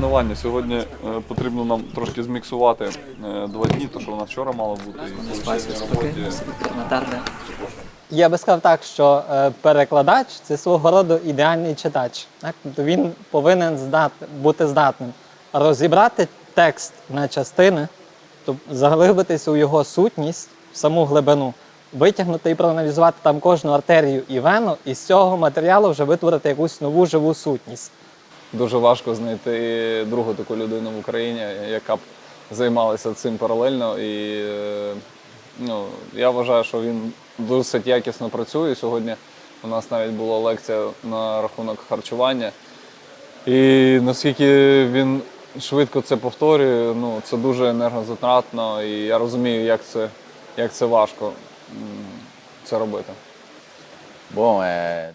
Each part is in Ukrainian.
тренування. Сьогодні е, потрібно нам трошки зміксувати е, два дні, то що у нас вчора мало бути. І роботі. Я би сказав так, що е, перекладач це свого роду ідеальний читач. Так? Тобто він повинен здат, бути здатним розібрати текст на частини, тобто заглибитися у його сутність, в саму глибину, витягнути і проаналізувати там кожну артерію і вену, і з цього матеріалу вже витворити якусь нову живу сутність. Дуже важко знайти другу таку людину в Україні, яка б займалася цим паралельно. І е, ну, я вважаю, що він досить якісно працює. Сьогодні у нас навіть була лекція на рахунок харчування. І наскільки він швидко це повторює, ну, це дуже енергозатратно, і я розумію, як це, як це важко це робити. Bom, é,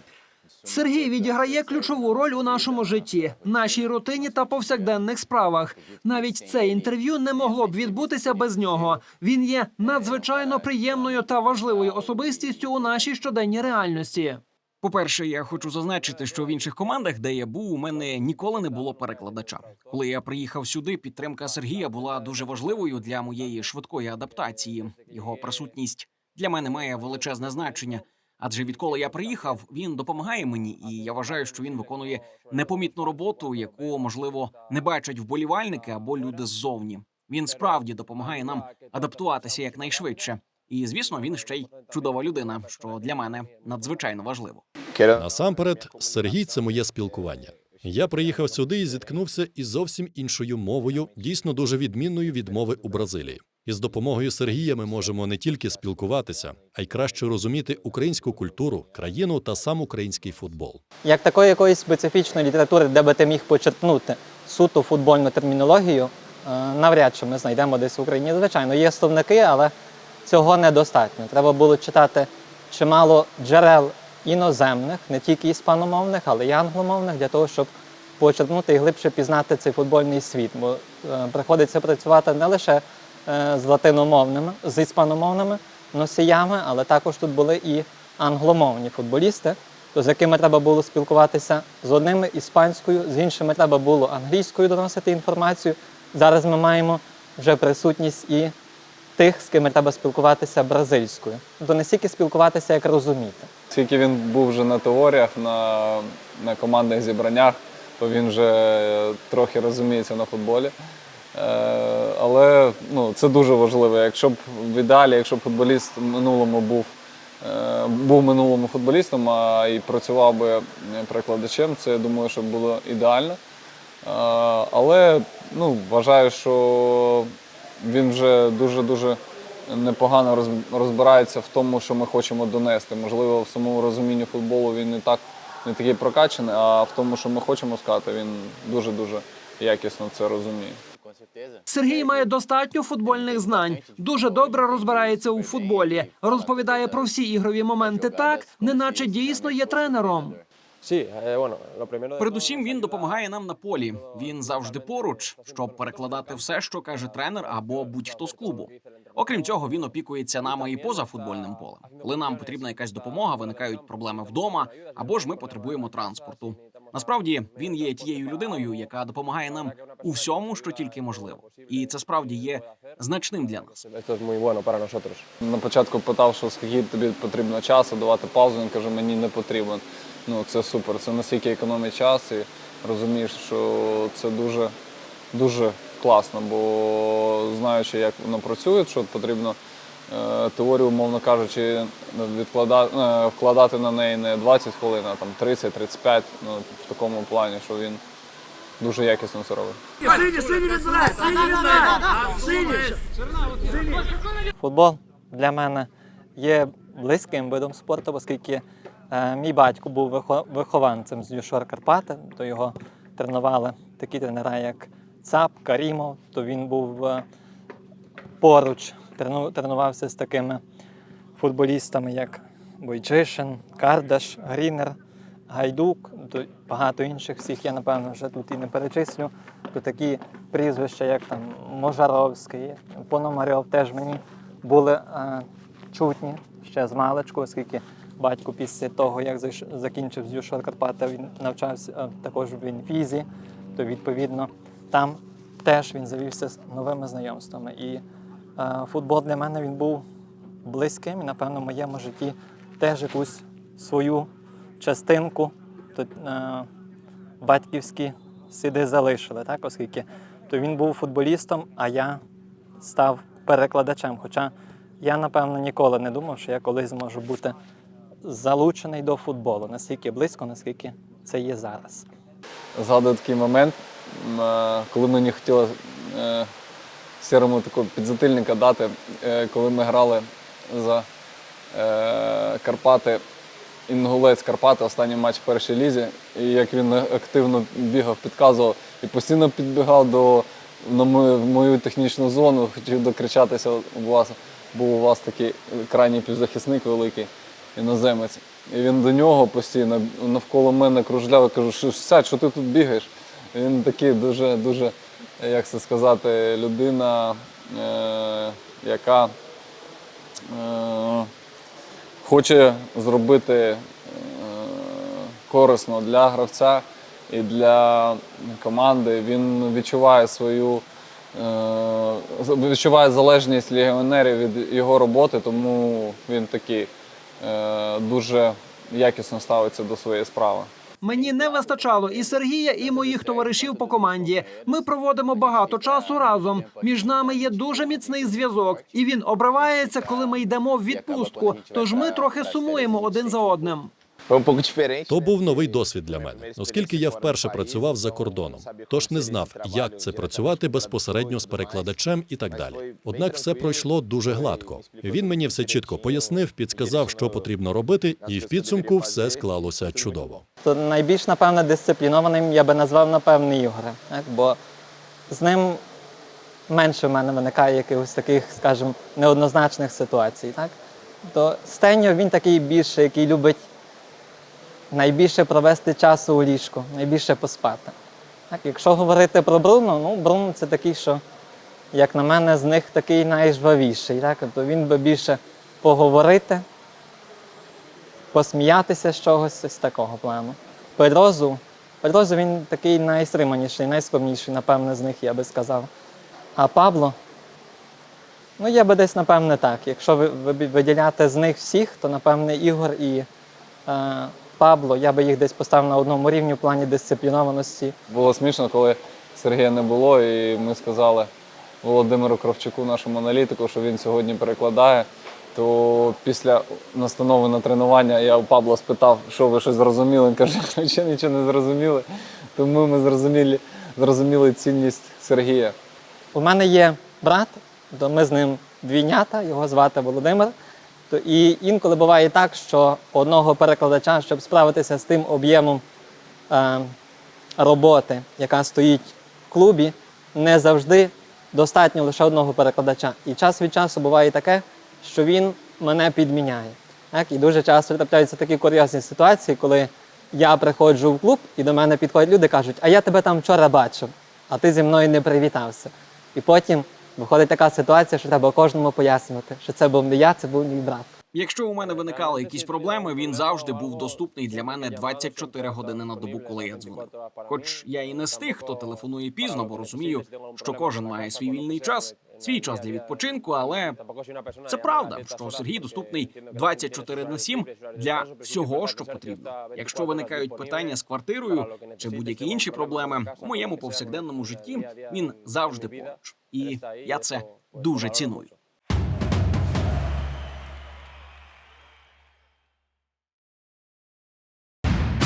Сергій відіграє ключову роль у нашому житті, нашій рутині та повсякденних справах. Навіть це інтерв'ю не могло б відбутися без нього. Він є надзвичайно приємною та важливою особистістю у нашій щоденній реальності. По-перше, я хочу зазначити, що в інших командах, де я був, у мене ніколи не було перекладача. Коли я приїхав сюди, підтримка Сергія була дуже важливою для моєї швидкої адаптації. Його присутність для мене має величезне значення. Адже відколи я приїхав, він допомагає мені, і я вважаю, що він виконує непомітну роботу, яку можливо не бачать вболівальники або люди ззовні. Він справді допомагає нам адаптуватися якнайшвидше. І звісно, він ще й чудова людина, що для мене надзвичайно важливо. Насамперед, Сергій це моє спілкування. Я приїхав сюди і зіткнувся із зовсім іншою мовою, дійсно дуже відмінною від мови у Бразилії. І з допомогою Сергія ми можемо не тільки спілкуватися, а й краще розуміти українську культуру, країну та сам український футбол. Як такої якоїсь специфічної літератури, де би ти міг почерпнути суто футбольну термінологію, е, навряд чи ми знайдемо десь в Україні. Звичайно, є словники, але цього недостатньо. Треба було читати чимало джерел іноземних, не тільки іспаномовних, але й англомовних, для того, щоб почерпнути і глибше пізнати цей футбольний світ. Бо е, приходиться працювати не лише з латиномовними, з іспаномовними носіями, але також тут були і англомовні футболісти, то з якими треба було спілкуватися з одними іспанською, з іншими треба було англійською доносити інформацію. Зараз ми маємо вже присутність і тих, з ким треба спілкуватися бразильською. Тобто не стільки спілкуватися, як розуміти. Тільки він був вже на теоріях, на, на командних зібраннях, то він вже трохи розуміється на футболі. Е, але ну, це дуже важливо. Якщо б ідеалі, якщо б футболіст в минулому був, е, був минулому футболістом, а і працював би перекладачем, це я думаю, що було ідеально. Е, але ну, вважаю, що він вже дуже-дуже непогано розбирається в тому, що ми хочемо донести. Можливо, в самому розумінні футболу він не так не такий прокачаний, а в тому, що ми хочемо сказати, він дуже-дуже якісно це розуміє. Сергій має достатньо футбольних знань, дуже добре розбирається у футболі, розповідає про всі ігрові моменти так, неначе дійсно є тренером. Передусім він допомагає нам на полі. Він завжди поруч, щоб перекладати все, що каже тренер або будь-хто з клубу. Окрім цього, він опікується нами і поза футбольним полем. Коли нам потрібна якась допомога, виникають проблеми вдома, або ж ми потребуємо транспорту. Насправді він є тією людиною, яка допомагає нам у всьому, що тільки можливо, і це справді є значним для нас. На початку питав, що скільки тобі потрібно часу, давати паузу. Він каже, мені не потрібен. Ну це супер. Це настільки економить час і розумієш, що це дуже дуже класно, бо знаючи, як воно працює, що потрібно е, теорію, умовно кажучи, відкладати, е, вкладати на неї не 20 хвилин, а там 30-35, ну в такому плані, що він дуже якісно це робить. Футбол для мене є близьким видом спорту, оскільки е, мій батько був вихованцем з Юшор Карпати, то його тренували такі тренера, як Цап, Карімов, то він був е, поруч, тренувався з такими футболістами, як Бойчишин, Кардаш, Грінер, Гайдук, то багато інших всіх я, напевно, вже тут і не перечислю. То такі прізвища, як там Можаровський, Пономарьов, теж мені були е, чутні ще з маличку, оскільки батько після того, як закінчив з Юшор Карпата, він навчався е, також в інфізі, то відповідно там теж він завівся з новими знайомствами. І е, футбол для мене він був близьким, і, напевно, в моєму житті теж якусь свою частинку тут, е, батьківські сліди залишили, так? оскільки то він був футболістом, а я став перекладачем. Хоча я, напевно, ніколи не думав, що я колись зможу бути залучений до футболу настільки близько, наскільки це є зараз. Згадую такий момент, коли мені хотілося е, сірому такого підзатильника дати, е, коли ми грали за е, Карпати, Інгулець Карпати, останній матч в першій лізі, і як він активно бігав, підказував і постійно підбігав до на мою, в мою технічну зону, хотів докричатися у вас, був у вас такий крайній півзахисник великий іноземець. І він до нього постійно навколо мене кружляв, я кажу, що сядь, що ти тут бігаєш? Він такий дуже, дуже, як це сказати, людина, е, яка е, хоче зробити е, корисно для гравця і для команди. Він відчуває свою е, відчуває залежність легіонерів від його роботи, тому він такий е, дуже якісно ставиться до своєї справи. Мені не вистачало і Сергія, і моїх товаришів по команді. Ми проводимо багато часу разом. Між нами є дуже міцний зв'язок, і він обривається, коли ми йдемо в відпустку. Тож ми трохи сумуємо один за одним. То був новий досвід для мене, оскільки я вперше працював за кордоном, тож не знав, як це працювати безпосередньо з перекладачем і так далі. Однак все пройшло дуже гладко. Він мені все чітко пояснив, підсказав, що потрібно робити, і в підсумку все склалося чудово. То найбільш, напевно, дисциплінованим я би назвав, напевно, Ігоря. Бо з ним менше в мене виникає якихось таких, скажімо, неоднозначних ситуацій. Так? То Стеньо він такий більше, який любить найбільше провести часу у ліжку, найбільше поспати. Так? Якщо говорити про Бруно, ну Бруно це такий, що, як на мене, з них такий найжвавіший. Так? Тобто він би більше поговорити, посміятися з чогось ось такого плану. Педрозу, Педрозу він такий найстриманіший, найскромніший, напевне, з них, я би сказав. А Пабло, ну я би десь, напевне, так. Якщо ви- ви- виділяти з них всіх, то напевне Ігор і е, Пабло, я би їх десь поставив на одному рівні в плані дисциплінованості. Було смішно, коли Сергія не було, і ми сказали Володимиру Кравчуку, нашому аналітику, що він сьогодні перекладає. То після настанови на тренування я у Павла спитав, що ви щось зрозуміли. Він каже, що ще нічого не зрозуміли. Тому ми зрозуміли, зрозуміли цінність Сергія. У мене є брат, ми з ним двійнята, його звати Володимир. То і інколи буває так, що одного перекладача, щоб справитися з тим об'ємом е, роботи, яка стоїть в клубі, не завжди достатньо лише одного перекладача. І час від часу буває таке, що він мене підміняє. Так? І дуже часто трапляються такі курйозні ситуації, коли я приходжу в клуб, і до мене підходять люди кажуть, а я тебе там вчора бачив, а ти зі мною не привітався. І потім виходить така ситуація, що треба кожному пояснювати, що це був не я, це був мій брат. Якщо у мене виникали якісь проблеми, він завжди був доступний для мене 24 години на добу, коли я дзвонив. Хоч я і не з тих, хто телефонує пізно, бо розумію, що кожен має свій вільний час, свій час для відпочинку, але це правда, що Сергій доступний 24 на 7 для всього, що потрібно. Якщо виникають питання з квартирою чи будь-які інші проблеми у моєму повсякденному житті, він завжди поруч, і я це дуже ціную.